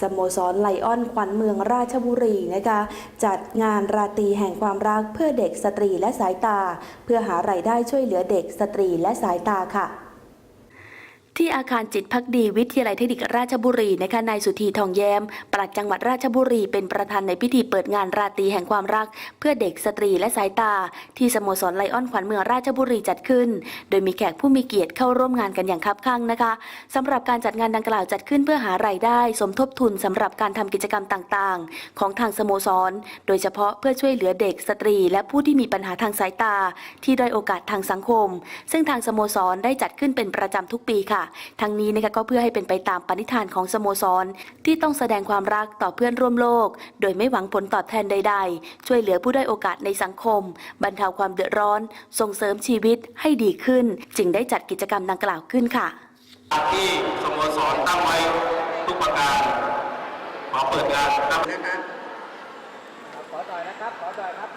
สโมสรไลออนขวัญเมืองราชบุรีนะคะจัดงานราตรีแห่งความรักเพื่อเด็กสตรีและสายตา เพื่อหารายได้ช่วยเหลือเด็กสตรีและสายตาค่ะ ที่อาคารจิตพักดีวิทยาลัยเทคนิคราชบุรีนะคะนายสุธีทองแย้มปลัดจังหวัดราชบุรี เป็นประธานในพิธีเปิดงานราตรีแห่งความรัก เพื่อเด็กสตรีและสายตา ที่สโมสรไลออนขวัญเมืองราชบุรีจัดขึ้น โดยมีแขกผู้มีเกียรติเข้าร่วมงานกันอย่างคับคั่งนะคะสำหรับการจัดงานดังกล่าวจัดขึ้นเพื่อหารายได้ สมทบทุนสำหรับการทำกิจกรรมต่างๆ ของทางสโมสร โดยเฉพาะเพื่อช่วยเหลือเด็กสตรี และผู้ที่มีปัญหาทางสายตา ที่ด้อยโอกาสทางสังคม ซึ่งทางสโมสรได้จัดขึ้นเป็นประจำทุกปีค่ะทั้งนี้นะคะก็เพื่อให้เป็นไปตามปณิธานของสโมสร ที่ต้องแสดงความรักต่อเพื่อนร่วมโลก โดยไม่หวังผลตอบแทนใด ๆ ช่วยเหลือผู้ด้อยโอกาสในสังคม บรรเทาความเดือดร้อน ส่งเสริมชีวิตให้ดีขึ้น จึงได้จัดกิจกรรมดังกล่าวขึ้นค่ะ ที่สโมสรตั้งไว้ทุกประการขอเปิดงานครับขอต่อยนะครับ ขอต่อยครับ